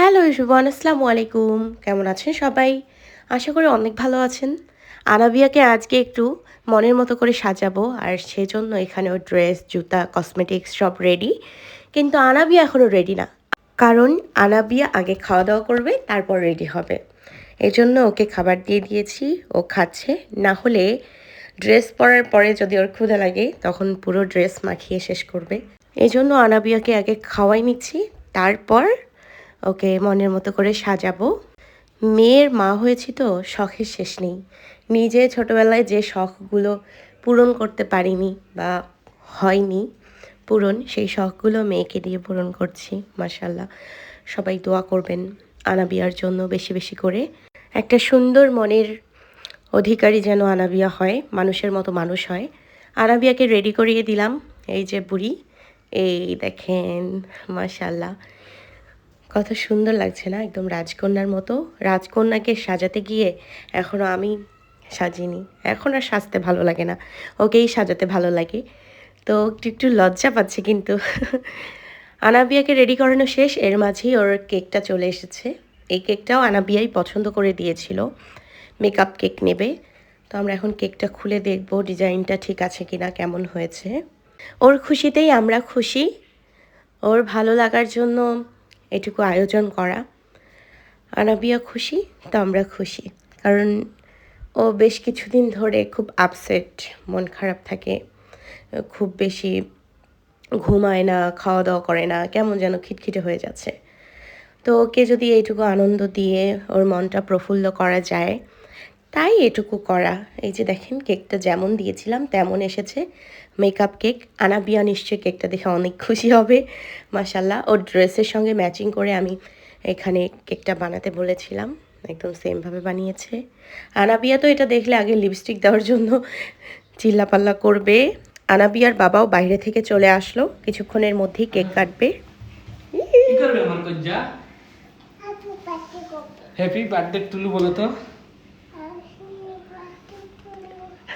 Hello ইসুবান আসসালামু আলাইকুম। কেমন আছেন সবাই? আশা করি অনেক ভালো আছেন। আনাবিয়াকে আজকে একটু মনের মতো করে সাজাবো, আর সেজন্য এখানেও ড্রেস, জুতা, কসমেটিক্স সব রেডি কিন্তু আনাবিয়া এখনও রেডি না। কারণ আনাবিয়া আগে খাওয়া দাওয়া করবে, তারপর রেডি হবে। এই জন্য ওকে খাবার দিয়ে দিয়েছি, ও খাচ্ছে। না হলে ড্রেস পরার পরে যদি ওর ক্ষুধা লাগে, তখন পুরো ড্রেস মাখিয়ে শেষ করবে। এই জন্য আনাবিয়াকে আগে খাওয়াই নিচ্ছি, তারপর ওকে মনের মতো করে সাজাবো। মেয়ের মা হয়েছি তো, শখের শেষ নেই। নিজে ছোটবেলায় যে শখগুলো পূরণ করতে পারিনি বা হয়নি পূরণ, সেই শখগুলো মেয়েকে দিয়ে পূরণ করছি মাসাল্লাহ সবাই দোয়া করবেন আনাবিয়ার জন্য বেশি বেশি করে। একটা সুন্দর মনের অধিকারী যেন আনাবিয়া হয়, মানুষের মতো মানুষ হয়। আনাবিয়াকে রেডি করিয়ে দিলাম, এই যে বুড়ি, এই দেখেন মাশাল্লাহ কত সুন্দর লাগছে না? একদম রাজকন্যার মতো। রাজকন্যাকে সাজাতে গিয়ে এখনও আমি সাজিনি। এখন আর সাজতে ভালো লাগে না। ওকেই সাজাতে ভালো লাগে। তো একটু একটু লজ্জা পাচ্ছে কিন্তু। আনাবিয়াকে রেডি করানো শেষ। এর মাঝেই ওর কেকটা চলে এসেছে। এই কেকটাও আনাবিয়াই পছন্দ করে দিয়েছিল। মেকআপ কেক নেবে। তো আমরা এখন কেকটা খুলে দেখব ডিজাইনটা ঠিক আছে কি না কেমন হয়েছে। ওর খুশিতেই আমরা খুশি। ওর ভালো লাগার জন্য এটুকু আয়োজন করা। আনাবিয়া খুশি, তো আমরা খুশি। কারণ ও বেশ কিছুদিন ধরে খুব আপসেট মন খারাপ থাকে। খুব বেশি ঘুমায় না খাওয়া দাওয়া করে না, কেমন যেন খিটখিটে হয়ে যাচ্ছে। তো ওকে যদি এইটুকু আনন্দ দিয়ে ওর মনটা প্রফুল্ল করা যায় তাই এটুকু করা। এই যে দেখেন কেকটা যেমন দিয়েছিলাম তেমন এসেছে। মেকআপ কেক আনাবিয়া নিশ্চয়ই কেকটা দেখে অনেক খুশি হবে। মাসাল্লাহ ওর ড্রেসের সঙ্গে ম্যাচিং করে আমি এখানে কেকটা বানাতে বলেছিলাম। একদম সেমভাবে বানিয়েছে। আনাবিয়া তো এটা দেখলে আগে লিপস্টিক দেওয়ার জন্য চিল্লাপাল্লা করবে। আনাবিয়ার বাবাও বাইরে থেকে চলে আসলো। কিছুক্ষণের মধ্যেই কেক কাটবে। কি করবে আমার কজ্জা? হ্যাপি বার্থডে টুলু বলো তো।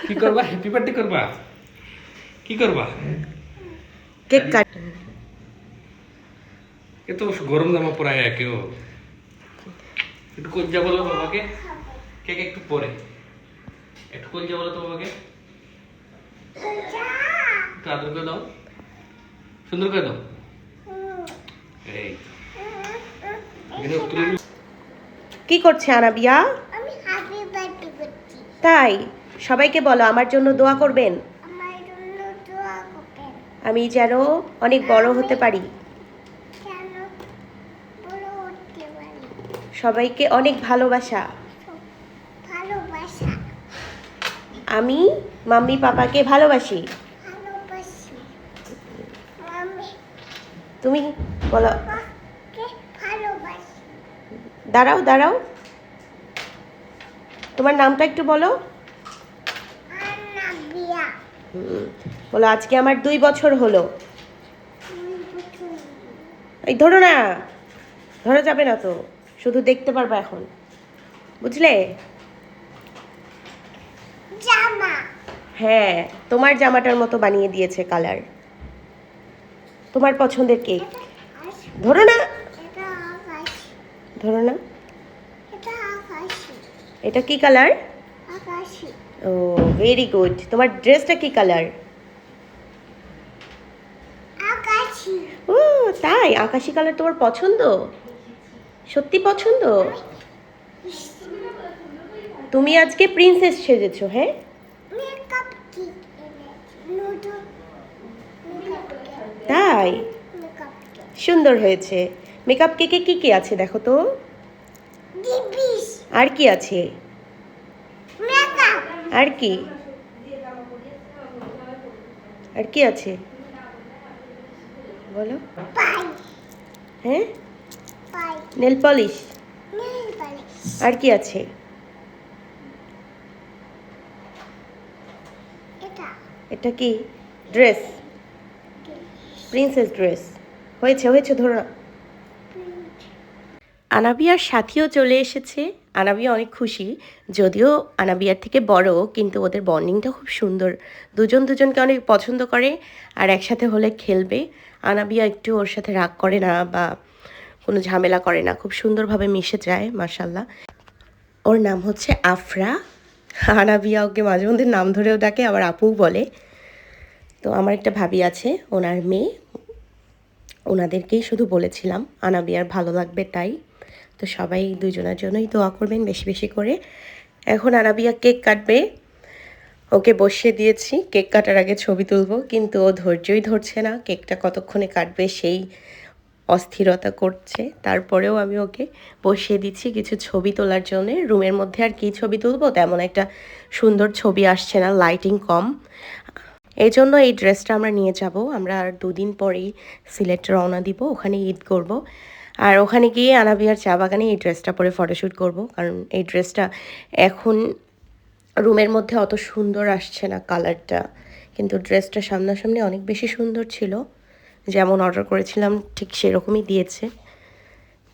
কি করবা? হ্যাপি বার্থডে করবা? কি করবা? কেক কাট এ তো গরম জামা পরায় কেউ একটু কজ্জা বলো বাবাকে। কেক একটু পরে। একটু কজ্জা বলো তো বাবাকে। একটু আদর করে দাও। সুন্দর করে দাও। এই। কি করছে আনাবিয়া আমি হ্যাপি বার্থডে করছি। তাই? সবাইকে বলো আমার জন্য দোয়া করবেন? আমি যেন অনেক বড় হতে পারি। সবাইকে অনেক ভালোবাসা। আমি মাম্মি পাপাকে ভালোবাসি। ভালোবাসি। তুমি বলো। দাঁড়াও দাঁড়াও। তোমার নামটা একটু বলো। বলো আজকে আমার দুই বছর হলো। এই ধরো না ধরা যাবে না তো শুধু দেখতে পারবা এখন। বুঝলে? জামা। হ্যাঁ তোমার জামাটার মতো বানিয়ে দিয়েছে কালার। তোমার পছন্দের কেক। ধরো না। ধরো না। এটা কি কালার? আকাশি। ও ভেরি গুড তোমার ড্রেসটা কি কালার আকাশি। ও তাই? আকাশি কালার তোমার পছন্দ? সত্যি পছন্দ? তুমি আজকে প্রিন্সেস সেজেছো হ্যাঁ? তাই? সুন্দর হয়েছে। মেকআপ কেকে কি কি আছে দেখো তো? আর কি আছে? আর কি? আর কি আছে? বলো। হ্যাঁ? Nail polish. আর কি আছে? এটা কি? ড্রেস। Princess dress. হয়েছে হয়েছে, ধরো আনাবিয়ার সাথীও চলে এসেছে। আনাবিয়া অনেক খুশি। যদিও আনাবিয়ার থেকে বড়, কিন্তু ওদের বন্ডিংটা খুব সুন্দর। দুজন দুজনকে অনেক পছন্দ করে আর একসাথে হলে খেলবে। আনাবিয়া একটু ওর সাথে রাগ করে না বা কোনো ঝামেলা করে না। খুব সুন্দরভাবে মিশে যায় মার্শাল্লাহ ওর নাম হচ্ছে আফরা। আনাবিয়া ওকে মাঝে মধ্যে নাম ধরেও ডাকে, আবার আপু বলে। তো আমার একটা ভাবি আছে, ওনার মেয়ে। ওনাদেরকেই শুধু বলেছিলাম, আনাবিয়ার ভালো লাগবে তাই। তো সবাই দুজনের জন্যই দোয়া করবেন বেশি বেশি করে। এখন আনাবিয়া কেক কাটবে। ওকে বসিয়ে দিয়েছি। কেক কাটার আগে ছবি তুলবো, কিন্তু ও ধৈর্যই ধরছে না। কেকটা কতক্ষণে কাটবে সেই অস্থিরতা করছে। তারপরেও আমি ওকে বসিয়ে দিচ্ছি কিছু ছবি তোলার জন্য। রুমের মধ্যে আর কি ছবি তুলবো? তেমন একটা সুন্দর ছবি আসছে না লাইটিং কম। এই জন্য এই ড্রেসটা আমরা নিয়ে যাব। আমরা আর দুদিন পরেই সিলেট রওনা দিব। ওখানে ঈদ করব। আর ওখানে গিয়ে আনাবিহার চা বাগানে এই ড্রেসটা পরে ফটোশ্যুট করব, কারণ এই ড্রেসটা এখন রুমের মধ্যে অত সুন্দর আসছে না কালারটা, কিন্তু ড্রেসটা সামনাসামনি অনেক বেশি সুন্দর ছিল। যেমন অর্ডার করেছিলাম, ঠিক সেরকমই দিয়েছে।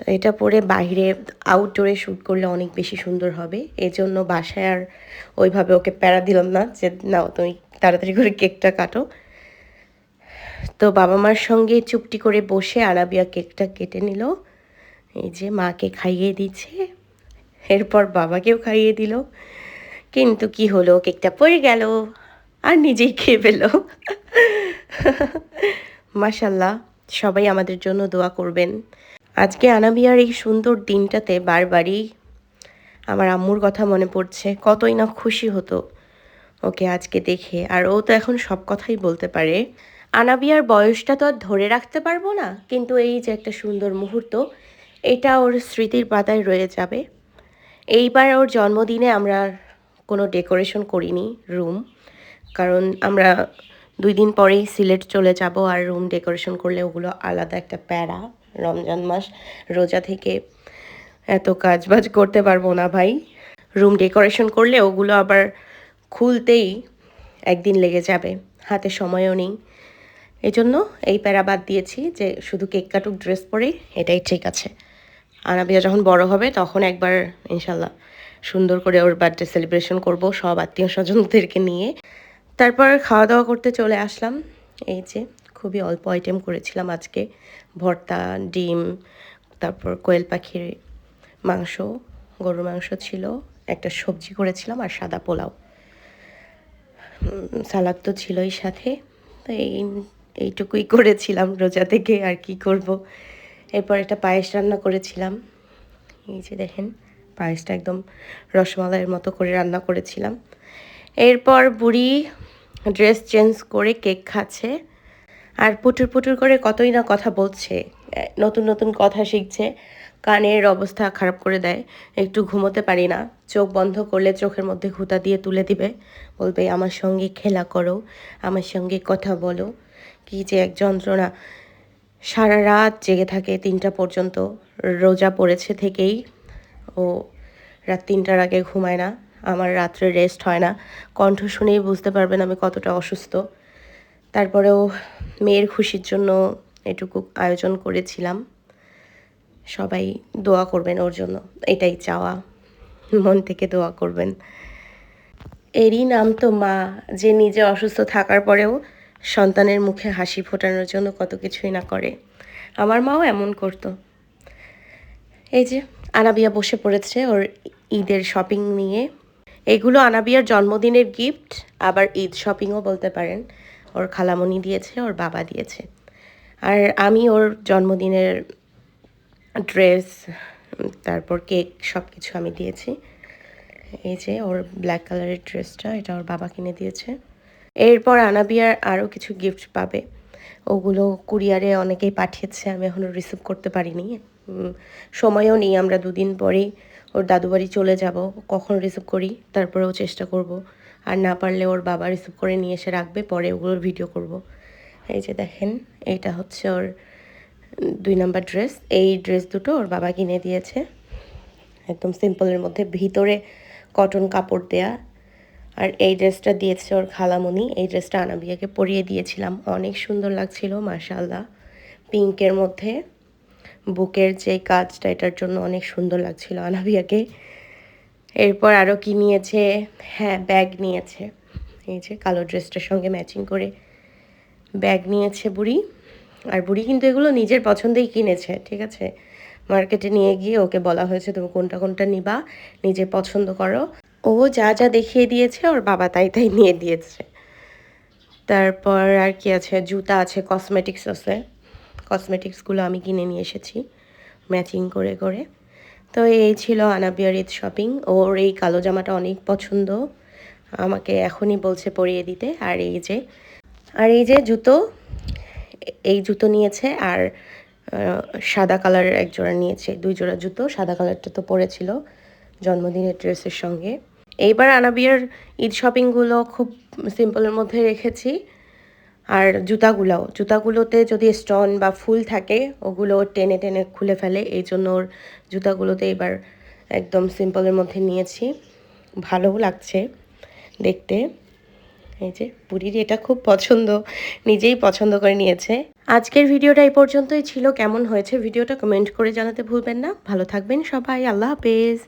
তো এটা পরে বাইরে আউটডোরে শ্যুট করলে অনেক বেশি সুন্দর হবে। এই জন্য বাসায় আর ওইভাবে ওকে প্যারা দিলাম না যে, নাও তুমি তাড়াতাড়ি করে কেকটা কাটো। তো বাবা মার সঙ্গে চুপটি করে বসে আরাবিয়া কেকটা কেটে নিল। এই যে মাকে খাইয়ে দিচ্ছে। এরপর বাবাকেও খাইয়ে দিল। কিন্তু কি হলো? কেকটা পড়ে গেল। আর নিজেই খেয়ে ফেলো মাশাল্লাহ সবাই আমাদের জন্য দোয়া করবেন। আজকে আনাবিয়ার এই সুন্দর দিনটাতে বারবারই আমার আম্মুর কথা মনে পড়ছে। কতই না খুশি হতো ওকে আজকে দেখে। আর ও তো এখন সব কথাই বলতে পারে। আনাবিয়ার বয়সটা তো আর ধরে রাখতে পারব না, কিন্তু এই যে একটা সুন্দর মুহূর্ত, এটা ওর স্মৃতির পাতায় রয়ে যাবে। এইবার ওর জন্মদিনে আমরা কোনো ডেকোরেশন করিনি রুম, কারণ আমরা দুই দিন পরেই সিলেট চলে যাব আর রুম ডেকোরেশন করলে ওগুলো আলাদা একটা প্যারা। রমজান মাস রোজা থেকে এত কাজ বাজ করতে পারব না ভাই। রুম ডেকোরেশন করলে ওগুলো আবার খুলতেই একদিন লেগে যাবে, হাতে সময়ও নেই। এই জন্য এই প্যারা বাদ দিয়েছি যে শুধু কেক কাটুক, ড্রেস পরেই, এটাই ঠিক আছে। আনাবিয়া যখন বড় হবে, তখন একবার ইনশাল্লাহ সুন্দর করে ওর বার্থডে সেলিব্রেশন করব সব আত্মীয় স্বজনদেরকে নিয়ে। তারপর খাওয়া দাওয়া করতে চলে আসলাম। এই যে, খুবই অল্প আইটেম করেছিলাম আজকে। ভর্তা, ডিম, তারপর কোয়েল পাখির মাংস, গরুর মাংস ছিল, একটা সবজি করেছিলাম আর সাদা পোলাও। সালাদ তো ছিলই সাথে। তো এই এইটুকুই করেছিলাম রোজা থেকে আর কি করব। এরপর একটা পায়েস রান্না করেছিলাম। এই যে দেখেন, পায়েসটা একদম রসমালাইয়ের মতো করে রান্না করেছিলাম। এরপর বুড়ি ড্রেস চেঞ্জ করে কেক খাচ্ছে। আর পুটুর পুটুর করে কতই না কথা বলছে। নতুন নতুন কথা শিখছে। কানের অবস্থা খারাপ করে দেয়। একটু ঘুমোতে পারি না। চোখ বন্ধ করলে চোখের মধ্যে ঘুতা দিয়ে তুলে দিবে। বলবে, আমার সঙ্গে খেলা করো, আমার সঙ্গে কথা বলো। কি যে এক যন্ত্রণা। সারা রাত জেগে থাকে তিনটা পর্যন্ত। রোজা পড়েছে থেকেই। ও রাত তিনটার আগে ঘুমায় না। আমার রাত্রে রেস্ট হয় না। কণ্ঠ শুনেই বুঝতে পারবেন আমি কতটা অসুস্থ। তারপরেও মেয়ের খুশির জন্য এটুকু আয়োজন করেছিলাম। সবাই দোয়া করবেন ওর জন্য। এটাই চাওয়া। মন থেকে দোয়া করবেন। এরই নাম তো মা। যে নিজে অসুস্থ থাকার পরেও সন্তানের মুখে হাসি ফোটানোর জন্য কত কিছুই না করে। আমার মাও এমন করতো। এই যে, আনাবিয়া বসে পড়েছে ওর ঈদের শপিং নিয়ে। এগুলো আনাবিয়ার জন্মদিনের গিফট আবার ঈদ শপিংও বলতে পারেন। ওর খালামণি দিয়েছে, ওর বাবা দিয়েছে। আর আমি ওর জন্মদিনের ড্রেস তারপর কেক সব কিছু আমি দিয়েছি। এই যে, ওর ব্ল্যাক কালারের ড্রেসটা এটা ওর বাবা কিনে দিয়েছে। এরপর আনাবিয়ার আরও কিছু গিফট পাবে। ওগুলো কুরিয়ারে অনেকেই পাঠিয়েছে, আমি এখনও রিসিভ করতে পারিনি। সময়ও নেই, আমরা দুদিন পরেই ওর দাদু বাড়ি চলে যাব, কখন রিসিভ করি, তারপরেও চেষ্টা করব। আর না পারলে ওর বাবা রিসিভ করে নিয়ে এসে রাখবে, পরে ওগুলোর ভিডিও করব। এই যে দেখেন এইটা হচ্ছে ওর দুই নাম্বার ড্রেস এই ড্রেস দুটো ওর বাবা কিনে দিয়েছে। একদম সিম্পলের মধ্যে, ভিতরে কটন কাপড় দেয়া আর এই ড্রেসটা দিয়েছে ওর খালামণি এই ড্রেসটা আনাবিয়াকে পরিয়ে দিয়েছিলাম। অনেক সুন্দর লাগছিল মাশাল্লাহ পিঙ্কের মধ্যে বুকের যে কাজটা, এটার জন্য অনেক সুন্দর লাগছিল আনাবিয়াকে। এরপর আরও কি নিয়েছে? হ্যাঁ ব্যাগ নিয়েছে। এই যে কালো ড্রেসটার সঙ্গে ম্যাচিং করে ব্যাগ নিয়েছে বুড়ি। আর বুড়ি কিন্তু এগুলো নিজের পছন্দেই কিনেছে, ঠিক আছে? মার্কেটে নিয়ে গিয়ে ওকে বলা হয়েছে, তুমি কোনটা কোনটা নিবা? নিজে পছন্দ করো। ও যা যা দেখিয়ে দিয়েছে, ওর বাবা তাই তাই নিয়ে দিয়েছে। তারপর আর কি আছে? জুতা আছে কসমেটিক্স আছে। কসমেটিক্সগুলো আমি কিনে নিয়ে এসেছি ম্যাচিং করে করে। তো এই ছিল আনাবিয়ার ঈদ শপিং ওর এই কালো জামাটা অনেক পছন্দ। আমাকে এখনই বলছে পরিয়ে দিতে। আর এই যে, আর এই যে জুতো এই জুতো নিয়েছে আর সাদা কালারের এক জোড়া নিয়েছে, দুই জোড়া জুতো। সাদা কালারটা তো পরেছিল। জন্মদিনের ড্রেসের সঙ্গে। এইবার আনাবিয়ার ঈদ শপিংগুলো খুব সিম্পলের মধ্যে রেখেছি। আর জুতাগুলোও। জুতাগুলোতে যদি স্টোন বা ফুল থাকে, ওগুলো টেনে টেনে খুলে ফেলে। এই জন্য ওর জুতাগুলোতে এবার একদম সিম্পলের মধ্যে নিয়েছি। ভালোও লাগছে দেখতে। এই যে, পুরীর এটা খুব পছন্দ। নিজেই পছন্দ করে নিয়েছে। আজকের ভিডিওটা এই পর্যন্তই ছিল। কেমন হয়েছে ভিডিওটা কমেন্ট করে জানাতে ভুলবেন না। ভালো থাকবেন সবাই। আল্লাহ হাফেজ।